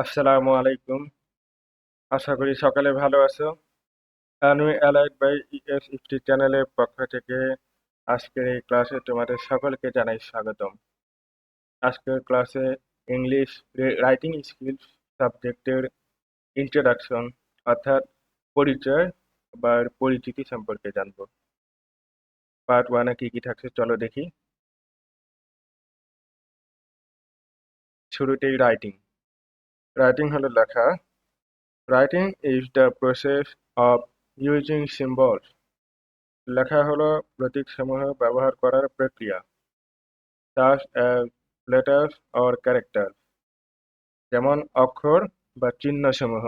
আসসালামু আলাইকুম। আশা করি সকালে ভালো আছো। আমি অ্যালাইড বাই ইএস ইফটি চ্যানেলের পক্ষ থেকে আজকের এই ক্লাসে তোমাদের সকলকে জানাই স্বাগতম। আজকের ক্লাসে ইংলিশ রাইটিং স্কিলস সাবজেক্টের ইন্ট্রোডাকশন অর্থাৎ পরিচয় বা পরিচিতি সম্পর্কে জানব। পার্ট ওয়ানে কী কী থাকছে চলো দেখি। শুরুতেই রাইটিং রাইটিং হলো লেখা। Writing is the process of using symbols লেখা হলো প্রতীকসমূহ ব্যবহার করার প্রক্রিয়া। As letters or characters যেমন অক্ষর বা চিহ্নসমূহ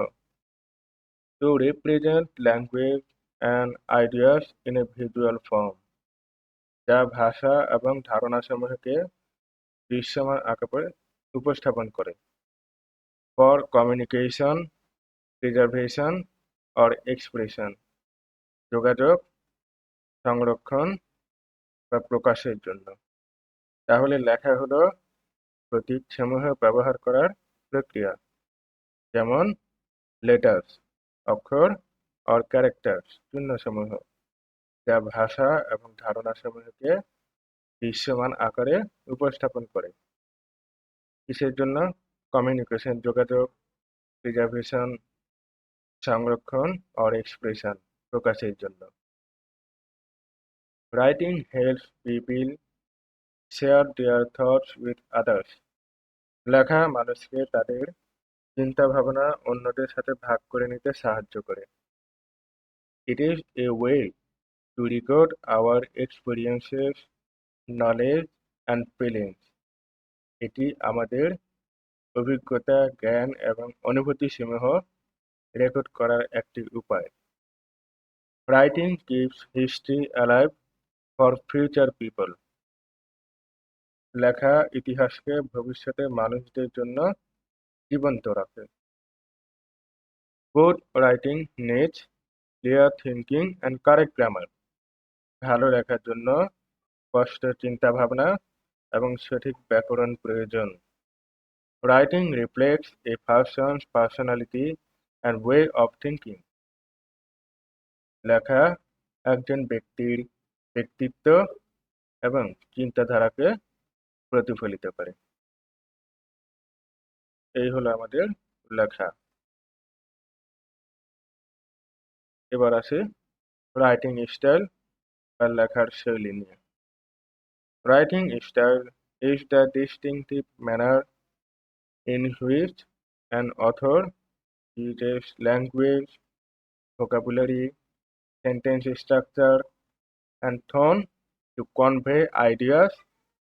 to represent language and ideas in a visual form যা ভাষা এবং ধারণাসমূহকে দৃশ্যমান আকারে উপস্থাপন করে। For communication preservation or expression যোগাযোগ, সংরক্ষণ বা প্রকাশের জন্য। তাহলে লেখা হলো প্রতীকসমূহ ব্যবহার করার প্রক্রিয়া। যেমন লেটার্স অক্ষর অর ক্যারেক্টার চিহ্নসমূহ যা ভাষা এবং ধারণাসমূহকে দৃশ্যমান আকারে উপস্থাপন করে। কিসের জন্য? কমিউনিকেশন যোগাযোগ প্রিজার্ভেশন সংরক্ষণ অর এক্সপ্রেশন প্রকাশের জন্য। Writing helps people share their thoughts with others লেখা মানুষকে তাদের চিন্তা ভাবনা অন্যদের সাথে ভাগ করে নিতে সাহায্য করে। It is a way to record our experiences knowledge and feelings এটি আমাদের অভিজ্ঞতা, জ্ঞান এবং অনুভূতি সমূহ রেকর্ড করার একটি উপায়। Writing keeps history alive for future people লেখা ইতিহাসকে ভবিষ্যতে মানুষদের জন্য জীবন্ত রাখে। Good writing needs clear thinking and correct grammar ভালো লেখার জন্য স্পষ্ট চিন্তা ভাবনা এবং সঠিক ব্যাকরণ প্রয়োজন। Writing reflects a person's personality and way of thinking লেখা একজন ব্যক্তির ব্যক্তিত্ব এবং চিন্তাধারাকে প্রতিফলিত করে। এই হলো আমাদের লেখা। এবার আসে রাইটিং স্টাইল বা লেখার শৈলী নিয়ে। Writing style is the distinctive manner in which an author uses language, vocabulary, sentence structure, and tone to convey ideas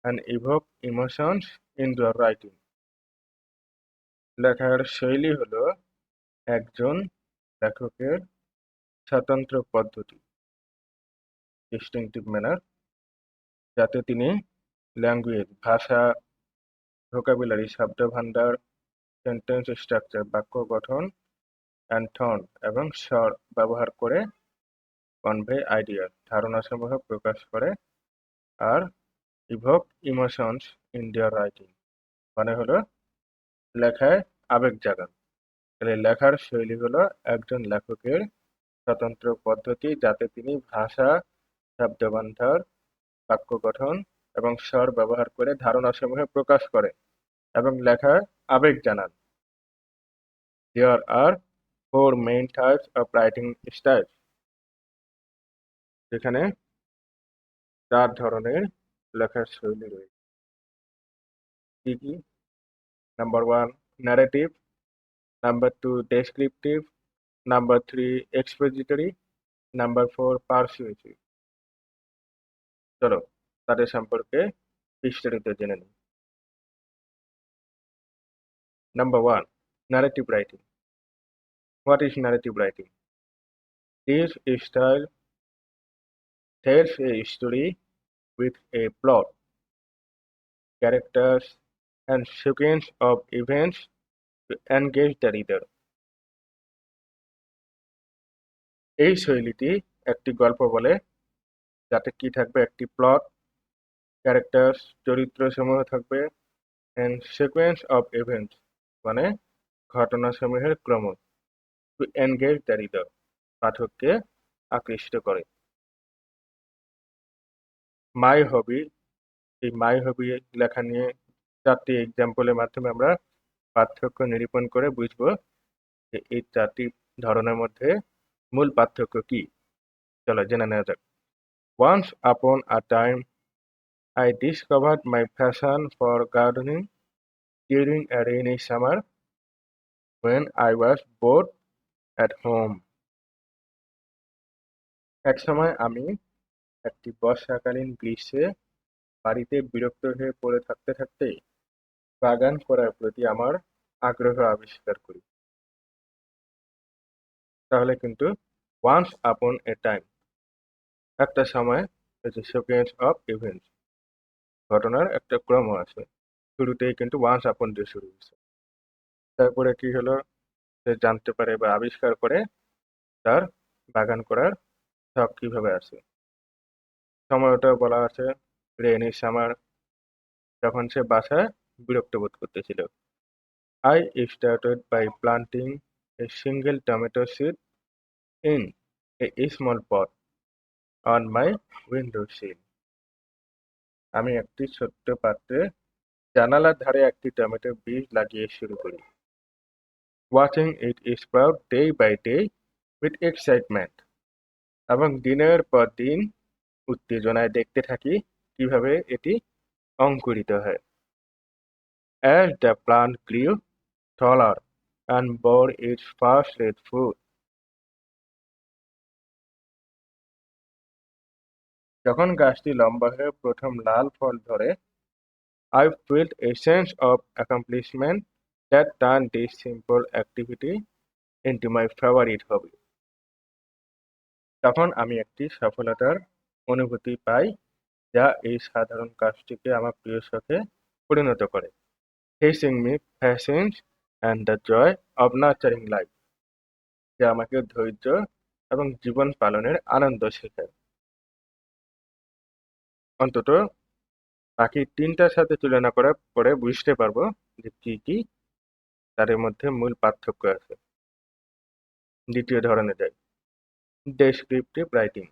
and evoke emotions in their writing. লেখার শৈলী হলো একজন লেখকের স্বতন্ত্র পদ্ধতি ডিস্টিংটিভ ম্যানার যাতে তিনি ল্যাঙ্গুয়েজ ভাষা ভোকাবুলারি শব্দভাণ্ডার সেন্টেন্স স্ট্রাকচার বাক্য গঠন অ্যান্ড এবং স্বর ব্যবহার করে কনভে আইডিয়া ধারণাসমূহ প্রকাশ করে, আর ইভোক ইমোশনস ইন রাইটিং মানে হলো লেখায় আবেগ জাগান। তাহলে লেখার শৈলী হলো একজন লেখকের স্বতন্ত্র পদ্ধতি, যাতে তিনি ভাষা শব্দভাণ্ডার বাক্য গঠন এবং স্বর ব্যবহার করে ধারণাসমূহ প্রকাশ করে এবং লেখায় আবেগ জানান। There are four main types of writing style যেখানে চার ধরনের লেখার শৈলী রয়েছে। কি কি? Number one narrative number two descriptive number three expository number four persuasive চলো তাদের সম্পর্কে বিস্তারিত জেনে নিন। Number one narrative writing what is narrative writing this style tells a story with a plot characters and sequence of events to engage the reader এই শৈলীটি একটি গল্প বলে, যাতে কি থাকবে একটি প্লট ক্যারেক্টার্স চরিত্র সমূহ থাকবে অ্যান্ড সিকোয়েন্স অফ ইভেন্টস মানে ঘটনাসমূহের ক্রম টু এনগেজ দ্য রিডার পাঠককে আকৃষ্ট করে। মাই হবি এই মাই হবি লেখা নিয়ে চারটি এক্সাম্পলের মাধ্যমে আমরা পার্থক্য নিরূপণ করে বুঝব যে এই চারটি ধরনের মধ্যে মূল পার্থক্য কি। চলো জেনে নেওয়া যাক। Once upon a time I discovered my passion for gardening during a rainy summer when I was bored at home. এক সময় আমি একটি বর্ষাকালীন গ্রীষ্মে বাড়িতে বিরক্ত হয়ে পড়ে থাকতে থাকতে বাগান করার প্রতি আমার আগ্রহ আবিষ্কার করি তাহলে কিন্তু ওয়ান্স আপন এ টাইম একটা সময় সিকোয়েন্স অফ ইভেন্টস ঘটনার একটা ক্রম আছে। শুরুতেই কিন্তু ওয়ান্স আপন দিয়ে শুরু হয়েছে। তারপরে কি হলো? সে জানতে পারে বা আবিষ্কার করে তার বাগান করার সব কীভাবে আছে। সময়টা বলা আছে রেনি সামার যখন সে বাসায় বিরক্ত বোধ করতেছিল। I started by planting a single tomato seed in a small pot on my window sill আমি একটি ছোট্ট পাত্রে জানালার ধারে একটি টমেটো বীজ লাগিয়ে শুরু করি। Watching it sprout day by day with excitement এবং দিনের পর দিন উত্তেজনায় দেখতে থাকি কীভাবে এটি অঙ্কুরিত হয়। As the plant grew taller and bore its first red fruit, যখন গাছটি লম্বা হয়ে প্রথম লাল ফল ধরে I felt a sense of accomplishment that turn the simple activity into my favourite hobby তখন আমি একটি সফলতার অনুভূতি পাই, যা এই সাধারণ কাজটিকে আমার প্রিয় সাথে পরিণত করে facing me patience and the joy of nurturing life যা আমাকে ধৈর্য এবং জীবন পালনের আনন্দ শেখায়। অন্তত বাকি তিনটার সাথে তুলনা করার পরে বুঝতে পারব যে কি কি তাদের মধ্যে মূল পার্থক্য আছে। দ্বিতীয় ধরনে যাই ডেসক্রিপটিভ রাইটিং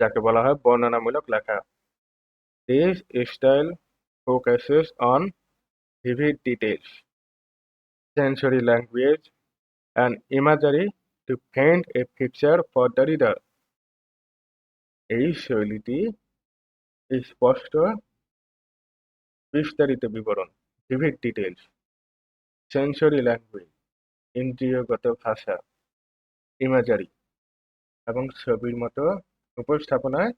যাকে বলা হয় বর্ণনামূলক লেখা। This style focuses on vivid details, sensory language, and imagery to paint a picture for the reader. এই শৈলীটি স্পষ্ট বিস্তারিত বিবরণ ভিভিড ডিটেলস সেন্সরি ল্যাঙ্গুয়েজ ইন্দ্রিয়গত ভাষা ইমাজারি এবং ছবির মতো উপস্থাপনায়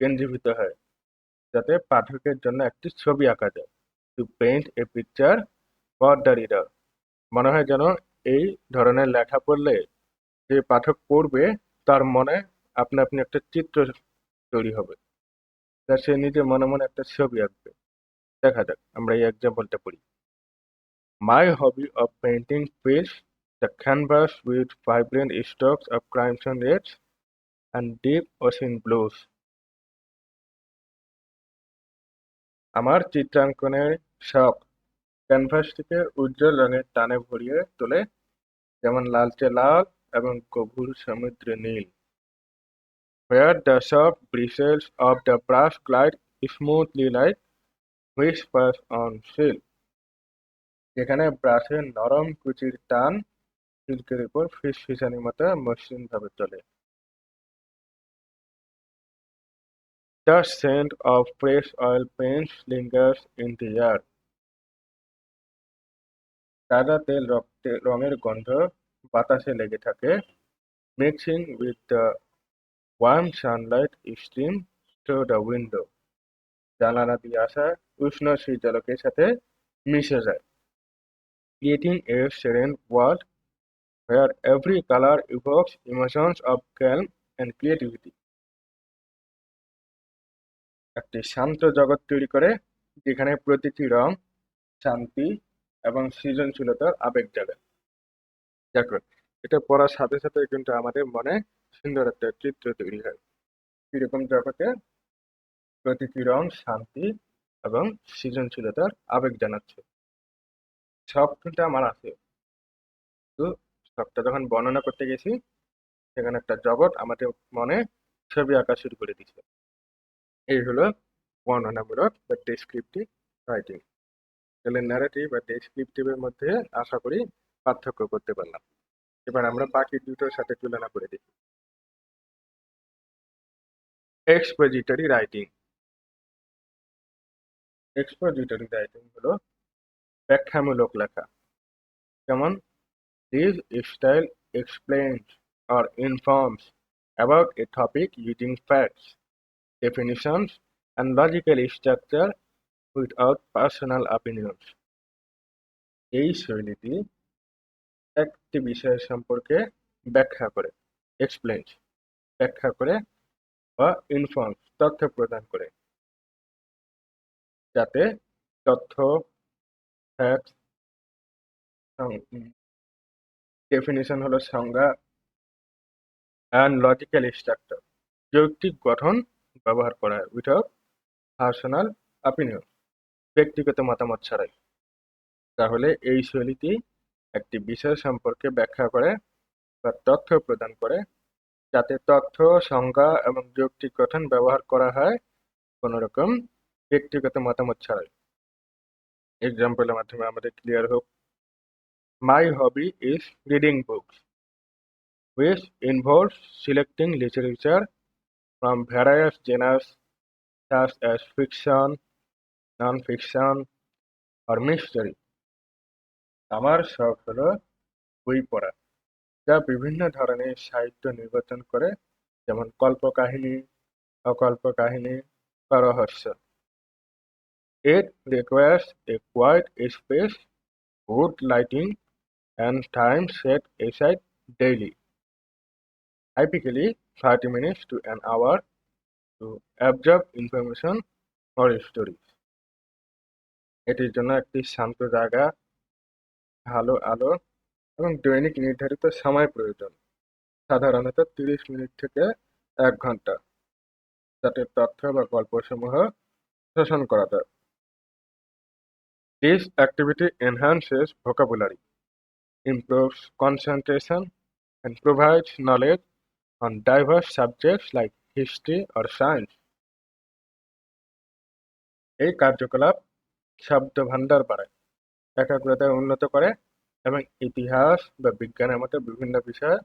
কেন্দ্রীভূত হয়, যাতে পাঠকের জন্য একটি ছবি আঁকা যায়। To paint a picture for the reader মনে হয় যেন এই ধরনের লেখা পড়লে যে পাঠক পড়বে, তার মনে আপনি আপনি একটা চিত্র তৈরি হবে। যা সে নিজে মনে মনে একটা ছবি আঁকবে। দেখা যাক, আমরা এই এক্সাম্পলটা পড়ি। My hobby of painting fills the canvas with vibrant strokes of crimson reds and deep ocean blues আমার চিত্রাঙ্কনের শখ। ক্যানভাসটিকে উজ্জ্বল রঙের টানে ভরিয়ে তোলে, যেমন লালচে লাল এবং গভীর সমুদ্রে নীল। Where the soft bristles of the brush glide smoothly like whispers on silk যেখানে ব্রাশের নরম কুচির টান সিল্কের উপর ফিসফিসানির মতো মসৃণ ভাবে চলে The scent of fresh oil paints lingers in the air. তাজা তেল রঙের গন্ধ বাতাসে লেগে থাকে mixing with the warm sunlight stream through the window জানালা দিয়ে আসা উষ্ণ সূর্যালোকের সাথে মিশে যায়। Creating a serene world where every color evokes emotions of calm and creativity. একটি শান্ত জগৎ তৈরি করে যেখানে প্রতিটি রং শান্তি এবং সৃজনশীলতার আবেগ জাগায় দেখো এটা পড়ার সাথে সাথে কিন্তু আমাদের মনে সুন্দর একটা চিত্র তৈরি হয়। এরকম জগতে প্রতিটি রং শান্তি এবং সৃজনশীলতার আবেগ জানাচ্ছে। সব কিন্তু আমার আছে। তো সবটা যখন বর্ণনা করতে গেছি, সেখানে একটা জগৎ আমাদের মনে ছবি আঁকা শুরু করে দিচ্ছে এই হলো বর্ণনামূলক বা ডেসক্রিপটিভ রাইটিং তাহলে ন্যারেটিভ বা ডেসক্রিপটিভের মধ্যে আশা করি পার্থক্য করতে পারলাম। এবার আমরা বাকি দুটোর সাথে তুলনা করে দেখি। এক্সপোজিটরি রাইটিং এক্সপোজিটরি রাইটিং হলো ব্যাখ্যামূলক লেখা। যেমন this style explain or informs about a topic using facts definitions and logical structure without personal opinions এই শৈলীটি একটি বিষয় সম্পর্কে ব্যাখ্যা করে এক্সপ্লেন ব্যাখ্যা করে বা ইনফর্মস তথ্য প্রদান করে। যাতে তথ্য ফ্যাক্টস ডেফিনিশন হলো সংজ্ঞা অ্যান্ড লজিক্যাল স্ট্রাকচার যৌক্তিক গঠন ব্যবহার করা হয় উইথাউট পার্সোনাল অপিনিয়ন ব্যক্তিগত মতামত ছাড়াই। তাহলে এই শৈলীটি একটি বিষয় সম্পর্কে ব্যাখ্যা করে বা তথ্য প্রদান করে যাতে তথ্য সংজ্ঞা এবং যৌক্তিক গঠন ব্যবহার করা হয় কোনো রকম ব্যক্তিগত মতামত ছাড়াই। এক্সাম্পলের মাধ্যমে আমাদের ক্লিয়ার হোক। My hobby is reading books which involves selecting literature from various genres such as fiction, non-fiction, or mystery. আমার শখ হলো বই পড়া। যা বিভিন্ন ধরনের সাহিত্য নির্বাচন করে, যেমন কল্প কাহিনী অকল্প কাহিনী পরহস্য it requires a quiet space good lighting and time set aside daily typically thirty minutes to an hour to absorb information for stories এটির জন্য একটি শান্ত জায়গা, ভালো আলো এবং দৈনিক নির্ধারিত সময় প্রয়োজন। সাধারণত তিরিশ মিনিট থেকে এক ঘণ্টা। যাতে তথ্য বা গল্পসমূহ শোষণ করা যায়। This activity enhances vocabulary improves concentration and provides knowledge on diverse subjects like history or science এই কার্যকলাপ শব্দ ভান্ডার বাড়ায়, একাগ্রতায় উন্নত করে এবং ইতিহাস বা বিজ্ঞানের মতো বিভিন্ন বিষয়ে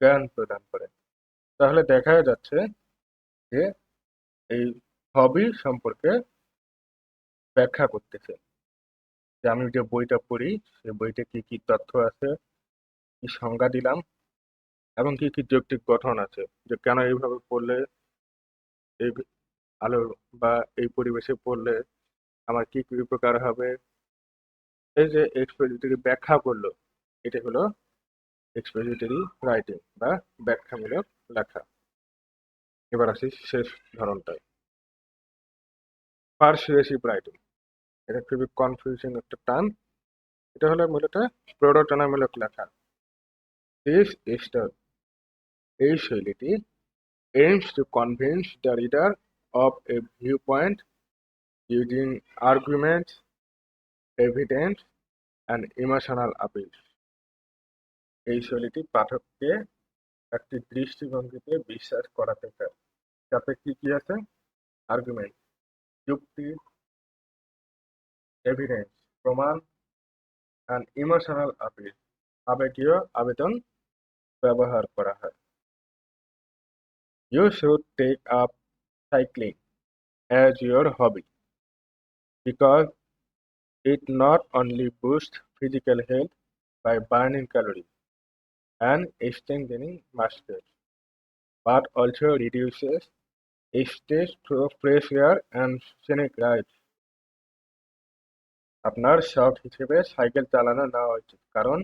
জ্ঞান প্রদান করে। তাহলে দেখা যাচ্ছে যে এই হবি সম্পর্কে ব্যাখ্যা করতেছে। যে আমি যে বইটা পড়ি, সে বইতে কি কি তথ্য আছে, কি সংজ্ঞা দিলাম এবং কি কি যৌক্তিক গঠন আছে, যে কেন এইভাবে পড়লে এই আলো বা এই পরিবেশে পড়লে আমার কি কি উপকার হবে যে এক্সপোজিটরি ব্যাখ্যা করল এটা হলো এক্সপোজিটরি রাইটিং বা ব্যাখ্যামূলক লেখা। এবার আসি শেষ ধরনটায়। পার্সুয়েসিভ রাইটিং এটা খুবই কনফিউজিং একটা টার্ম এটা হলো মূলত প্ররোচনামূলক লেখা। দিস স্টার এই শৈলীটি aims to convince the reader of a viewpoint using arguments, evidence, and emotional appeal. এই শৈলীটি পাঠককে একটি দৃষ্টিভঙ্গিতে বিশ্বাস করাতে চায় যাতে কি কি আছে আর্গুমেন্ট যুক্তি এভিডেন্স প্রমাণ অ্যান্ড ইমোশনাল আপিল আবেগীয় আবেদন ব্যবহার করা হয় you should take up cycling as your hobby because it not only boosts physical health by burning calories and strengthening muscles, but also reduces stress through fresh and scenic rides. আপনার শখ হিসেবে cycle চালানো নেওয়া উচিত কারণ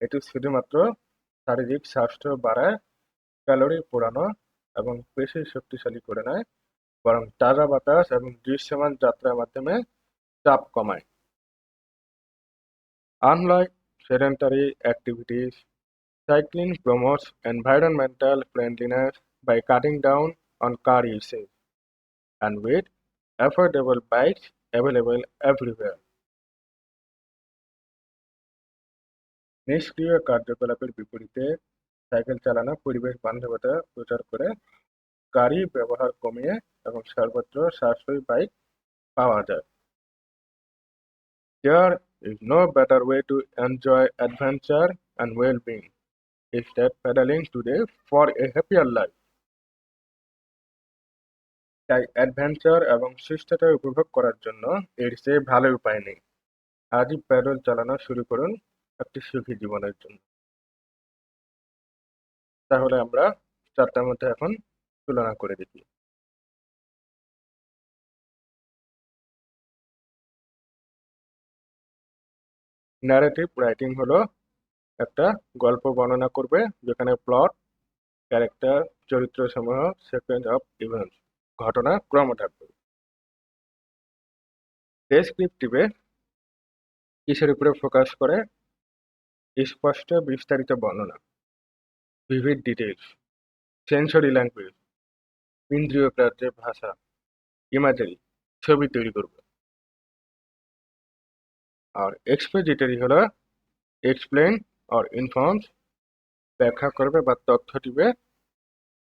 এটি শুধুমাত্র শারীরিক স্বাস্থ্য বাড়ায় ক্যালোরি পোড়ানো এবং পেশি শক্তিশালী করে নেয় বরং তাজা বাতাস এবং দৃশ্যমান যাত্রার মাধ্যমে চাপ কমায় Unlike sedentary activities, cycling promotes environmental friendliness by cutting down on car usage and with affordable bikes available everywhere. নিষ্ক্রিয় কার্যকলাপের বিপরীতে সাইকেল চালানো পরিবেশ বান্ধবতা প্রচার করে গাড়ি ব্যবহার কমিয়ে এবং সর্বত্র সাশ্রয়ী বাইক পাওয়া যায় There is no better way to enjoy adventure and well-being. Instead, pedaling today for a happier life. তাই অ্যাডভেঞ্চার এবং সুস্থতা উপভোগ করার জন্য এর চেয়ে ভালো উপায় নেই। আজই প্যাডেল চালানো শুরু করুন একটি সুখী জীবনের জন্য। তাহলে আমরা চারটার মধ্যে এখন তুলনা করে দেখি। ন্যারেটিভ রাইটিং হলো একটা গল্প বর্ণনা করবে যেখানে প্লট ক্যারেক্টার চরিত্র সমূহ সেকেন্ড অফ ইভেন্টস ঘটনা, ক্রম থাকবে। ডেসক্রিপটিভে কিসের উপরে ফোকাস করে? স্পষ্ট, বিস্তারিত বর্ণনা। ভিভিড ডিটেলস সেন্সরি ল্যাঙ্গুয়েজ ইন্দ্রিয় গ্রাহ্যের ভাষা ইমাজারি ছবি তৈরি করবে। আর এক্সপোজিটরি হলো এক্সপ্লেন আর ইনফর্মস ব্যাখ্যা করবে বা তথ্য দিবে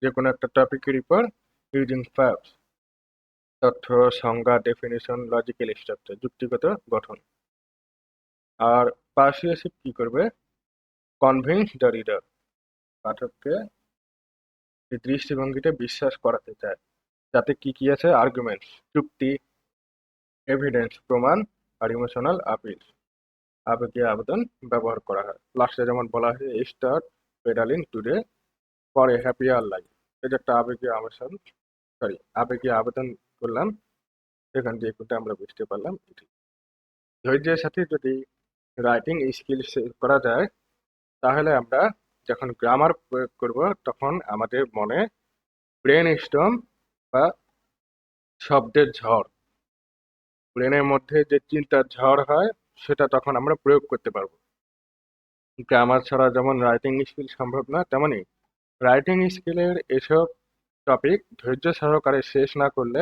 যে কোনো একটা টপিকের উপর ইউজিং ফ্যাক্টস তথ্য, সংজ্ঞা ডেফিনেশন লজিক্যাল স্ট্রাকচার যুক্তিগত গঠন। আর পার্সিয়াসিভ কি করবে? কনভিন্স দ্য রিডার পাঠককে এই দৃষ্টিভঙ্গিতে বিশ্বাস করাতে চায়। যাতে কি কি আছে? আর্গুমেন্টস যুক্তি এভিডেন্স প্রমাণ আর ইমোশনাল আপিল। আবেগীয় আবেদন ব্যবহার করা হয়। লাস্টে যেমন বলা হয়েছে start pedalling today for a R life এটা একটা আবেগীয় আবেশন সরি আবেগীয় আবেদন করলাম। এখান থেকে কিন্তু আমরা বুঝতে পারলাম এটি। ধৈর্যের সাথে যদি রাইটিং স্কিল করা যায়, তাহলে আমরা যখন গ্রামার প্রয়োগ করব, তখন আমাদের মনে ব্রেন স্টম বা শব্দের ঝড় ব্রেনের মধ্যে যে চিন্তার ঝড় হয়, সেটা তখন আমরা প্রয়োগ করতে পারব। গ্রামার ছাড়া যেমন রাইটিং স্কিল সম্ভব না তেমনই রাইটিং স্কিলের এসব টপিক ধৈর্য সহকারে শেষ না করলে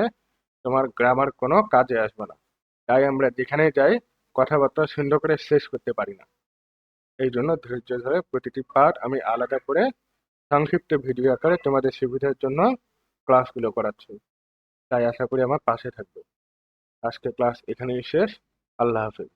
তোমার গ্রামার কোনো কাজে আসবে না। তাই আমরা যেখানে যাই, কথাবার্তা সুন্দর করে শেষ করতে পারি না। এই জন্য ধৈর্য ধরে প্রতিটি পার্ট আমি আলাদা করে সংক্ষিপ্ত ভিডিও আকারে তোমাদের সুবিধার জন্য ক্লাসগুলো করাচ্ছি। তাই আশা করি আমার পাশে থাকবে। আজকে ক্লাস এখানেই শেষ। আল্লাহ হাফেজ।